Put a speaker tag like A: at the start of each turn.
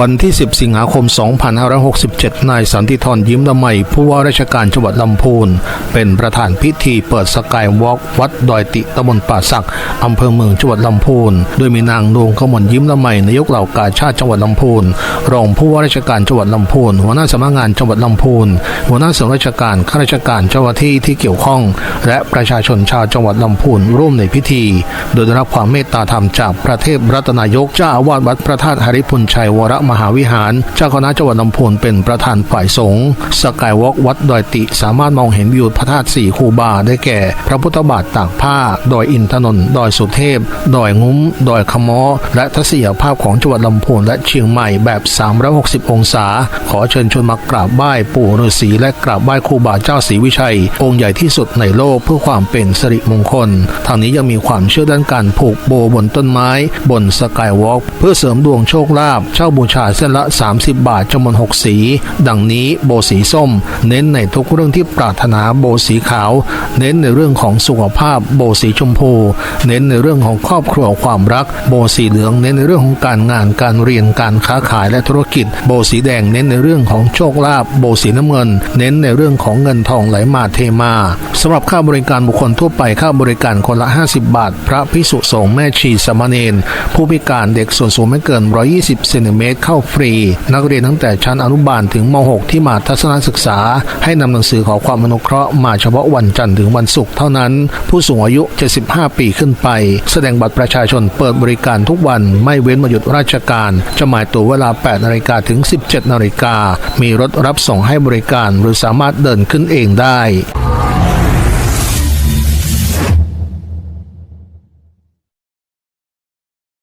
A: วันที่ 10 สิงหาคม 2567 นายสันติธรยิ้มละไมผู้ว่าราชการจังหวัดลำพูน เป็นประธานพิธีเปิดสกายวอล์กวัดดอยติตำบลป่าสักอำเภอเมืองจังหวัดลำพูน โดยมีนางนวงขมลยิ้มละไมนายกเหล่ากาชาติจังหวัดลำพูน รองผู้ว่าราชการจังหวัดลำพูน หัวหน้าสำนักงานจังหวัดลำพูน หัวหน้าส่วนราชการข้าราชการเจ้าหน้าที่ที่เกี่ยวข้อง และประชาชนชาวจังหวัดลำพูนร่วมในพิธี โดยได้รับความเมตตาธรรมจากพระเทพรัตนายกเจ้าอาวาสวัดพระธาตุหริพุนชัยวรระมหาวิหารเจ้าคณะจังหวัดลำพูนเป็นประธานฝ่ายสงฆ์สกายวอล์กวัดดอยติ สามารถมองเห็นวิวพระธาตุสี่คูบาได้แก่ พระพุทธบาทตากผ้า ดอยอินทนนท์ดอยสุเทพ ดอยงุ้ม ดอยขมอ และทัศนียภาพของจังหวัดลำพูนและเชียงใหม่แบบ 360 องศา ขอเชิญชวนมากราบไหว้ปู่ฤาษีและกราบไหว้ครูบาเจ้าศรีวิชัย องค์ใหญ่ที่สุดในโลกเพื่อความเป็นสิริมงคล ทางนี้ยังมีความเชื่อด้านการผูกโบบนต้นไม้ บนสกายวอล์กเพื่อเสริมดวงโชคลาภเช่าบูชาเส้นละ 30 บาทจำนวน6สี ดังนี้โบสีส้ม เน้นในทุกเรื่องที่ปรารถนาโบสีขาว เน้นในเรื่องของสุขภาพโบสีชมพู เน้นในเรื่องของครอบครัวความรัก โบสีเหลืองเน้นในเรื่องของการงานการเรียนการค้าขายและธุรกิจ โบสีแดงเน้นในเรื่องของโชคลาภโบสีน้ำเงิน เน้นในเรื่องของเงินทองไหลมาเทมาสำหรับค่าบริการบุคคลทั่วไปค่าบริการคนละ 50 บาท พระพิสุสงฆ์แม่ชีสามเณรผู้พิการเด็กส่วนสูงไม่เกิน 120เซนติเมตรเข้าฟรี นักเรียนตั้งแต่ชั้นอนุบาลถึงม .6 ที่มาทัศนศึกษา ให้นำหนังสือขอความอนุเคราะห์มาเฉพาะวันจันทร์ถึงวันศุกร์เท่านั้น ผู้สูงอายุ 75 ปีขึ้นไป แสดงบัตรประชาชนเปิดบริการทุกวันไม่เว้นวันหยุดราชการ จะหมายตัวเวลา 8 นาฬิกาถึง 17 นาฬิกามีรถรับส่งให้บริการหรือสามารถเดินขึ้นเองได้